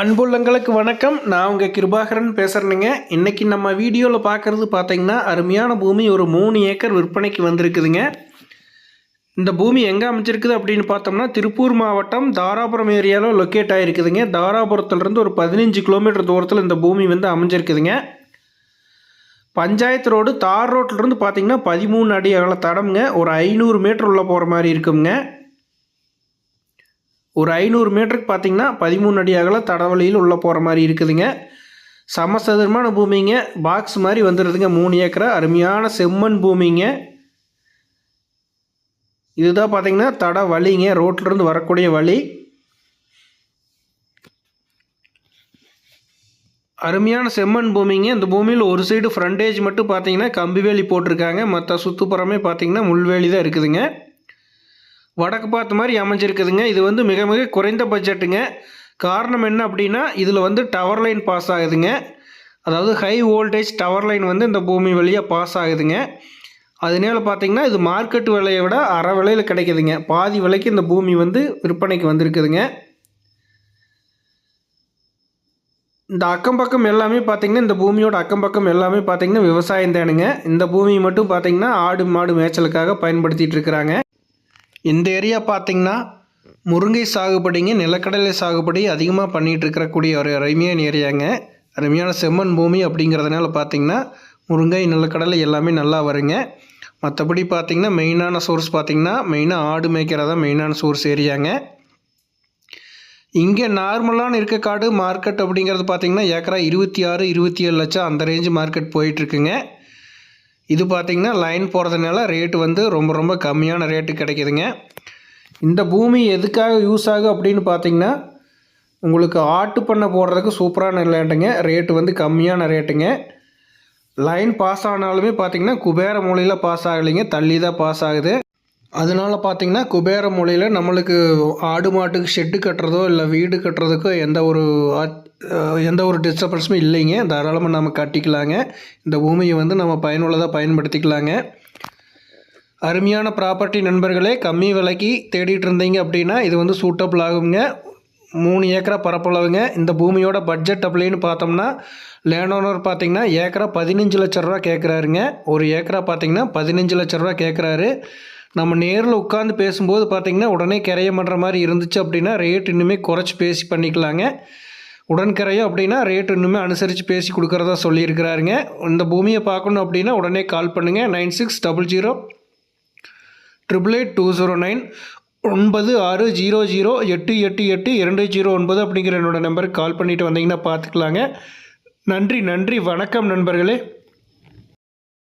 அன்புள்ளங்களுக்கு வணக்கம். நான் உங்கள் கிருபாகரன் பேசுகிறேனுங்க இன்றைக்கி நம்ம வீடியோவில் பார்க்குறது பார்த்திங்கன்னா அருமையான பூமி ஒரு மூணு ஏக்கர் விற்பனைக்கு வந்திருக்குதுங்க. இந்த பூமி எங்கே அமைச்சிருக்குது அப்படின்னு பார்த்தோம்னா திருப்பூர் மாவட்டம் தாராபுரம் ஏரியாவில் லொக்கேட் ஆகிருக்குதுங்க தாராபுரத்துலேருந்து ஒரு பதினஞ்சு கிலோமீட்டர் தூரத்தில் இந்த பூமி வந்து அமைஞ்சிருக்குதுங்க. பஞ்சாயத்து ரோடு தார் ரோட்லேருந்து பார்த்திங்கன்னா பதிமூணு அடி அகல தடம்ங்க. ஒரு ஐநூறு மீட்டர் உள்ளே போகிற மாதிரி இருக்குங்க ஒரு ஐநூறு மீட்டருக்கு பார்த்தீங்கன்னா பதிமூணு அடி அகல தடவழியில் உள்ளே போகிற மாதிரி இருக்குதுங்க. சமசதுரமான பூமிங்க. பாக்ஸ் மாதிரி வந்துடுதுங்க மூணு ஏக்கரா. அருமையான செம்மண் பூமிங்க. இதுதான் பார்த்தீங்கன்னா தட வழிங்க. ரோட்லேருந்து வரக்கூடிய வழி. அருமையான செம்மண் பூமிங்க. இந்த பூமியில் ஒரு சைடு ஃப்ரண்டேஜ் மட்டும் பார்த்தீங்கன்னா கம்பி வேலி போட்டிருக்காங்க. மற்ற சுற்றுப்புறமே பார்த்தீங்கன்னா முள்வேலி தான் இருக்குதுங்க. வடக்கு பார்த்த மாதிரி அமைஞ்சிருக்குதுங்க. இது வந்து மிக மிக குறைந்த பட்ஜெட்டுங்க. காரணம் என்ன அப்படின்னா இதில் வந்து டவர் லைன் பாஸ் ஆகுதுங்க. அதாவது ஹை வோல்டேஜ் டவர் லைன் வந்து இந்த பூமி வழியாக பாஸ் ஆகுதுங்க. அதனால பார்த்தீங்கன்னா இது மார்க்கெட் விலையை விட அரை விலையில் கிடைக்குதுங்க. பாதி விலைக்கு இந்த பூமி வந்து விற்பனைக்கு வந்திருக்குதுங்க. இந்த அக்கம் பக்கம் எல்லாமே பார்த்தீங்கன்னா இந்த பூமியோட அக்கம் பக்கம் எல்லாமே பார்த்திங்கன்னா விவசாயம் தானுங்க. இந்த பூமி மட்டும் பார்த்தீங்கன்னா ஆடு மாடு மேய்ச்சலுக்காக பயன்படுத்திகிட்டு இருக்கிறாங்க. இந்த ஏரியா பார்த்தீங்கன்னா முருங்கை சாகுபடிங்க நிலக்கடலை சாகுபடி அதிகமாக பண்ணிகிட்டு இருக்கக்கூடிய ஒரு அருமையான ஏரியாங்க. அருமையான செம்மண் பூமி அப்படிங்கிறதுனால பார்த்தீங்கன்னா முருங்கை நிலக்கடலை எல்லாமே நல்லா வருங்க. மற்றபடி பார்த்திங்கன்னா மெயினான சோர்ஸ் பார்த்தீங்கன்னா மெயினாக ஆடு மேய்க்கிறதா மெயினான சோர்ஸ் ஏரியாங்க. இங்கே நார்மலான இருக்க காடு மார்க்கெட் அப்படிங்கிறது பார்த்தீங்கன்னா ஏக்கரா இருபத்தி ஆறு இருபத்தி ஏழு லட்சம் அந்த ரேஞ்சு மார்க்கெட் போயிட்டுருக்குங்க. இது பார்த்திங்கன்னா லைன் போகிறதுனால ரேட்டு வந்து ரொம்ப ரொம்ப கம்மியான ரேட்டு கிடைக்கிதுங்க. இந்த பூமி எதுக்காக யூஸ் ஆகும் அப்படின்னு பார்த்தீங்கன்னா உங்களுக்கு ஆட்டு பண்ணை போடுறதுக்கு சூப்பரான லேண்டுங்க ரேட்டு வந்து கம்மியான ரேட்டுங்க லைன் பாஸ் ஆனாலுமே பார்த்திங்கன்னா குபேர மூலையில் பாஸ் ஆகலைங்க. தள்ளி தான் பாஸ் ஆகுது. அதனால பார்த்தீங்கன்னா குபேர மூலையில் நம்மளுக்கு ஆடு மாட்டுக்கு ஷெட்டு கட்டுறதோ இல்லை வீடு கட்டுறதுக்கோ எந்த ஒரு எந்த ஒரு டிஸ்டர்பன்ஸுமே இல்லைங்க. தாராளமாக நம்ம கட்டிக்கலாங்க. இந்த பூமியை வந்து நம்ம பயனுள்ளதாக பயன்படுத்திக்கலாங்க. அருமையான ப்ராப்பர்ட்டி நண்பர்களே கம்மி விலைக்கு தேடிட்டு இருந்தீங்க அப்படின்னா இது வந்து சூட்டபிள் ஆகுங்க. மூணு ஏக்கரா பரப்பளவுங்க. இந்த பூமியோட பட்ஜெட் அப்படின்னு பார்த்தோம்னா லேண்ட் ஓனர் பார்த்திங்கன்னா ஏக்கரா பதினஞ்சு லட்ச ரூபா கேட்குறாருங்க ஒரு ஏக்கரா பார்த்தீங்கன்னா பதினஞ்சு லட்ச ரூபா கேட்குறாரு நம்ம நேரில் உட்காந்து பேசும்போது பார்த்திங்கன்னா உடனே கிரையம் பண்ணுற மாதிரி இருந்துச்சு அப்படின்னா ரேட் இன்னுமே குறைச்சி பேசி பண்ணிக்கலாங்க. உடன்கரையோ அப்படின்னா ரேட் இன்னுமே அனுசரித்து பேசி கொடுக்குறதா சொல்லியிருக்கிறாருங்க. இந்த பூமியை பார்க்கணும் அப்படின்னா உடனே கால் பண்ணுங்கள் nine six double zero triple eight two zero nine ஒன்பது ஆறு ஜீரோ ஜீரோ எட்டு எட்டு எட்டு இரண்டு ஜீரோ ஒன்பது அப்படிங்கிற என்னோடய நம்பருக்கு கால் பண்ணிவிட்டு வந்தீங்கன்னா பார்த்துக்கலாங்க. நன்றி நன்றி. வணக்கம் நண்பர்களே.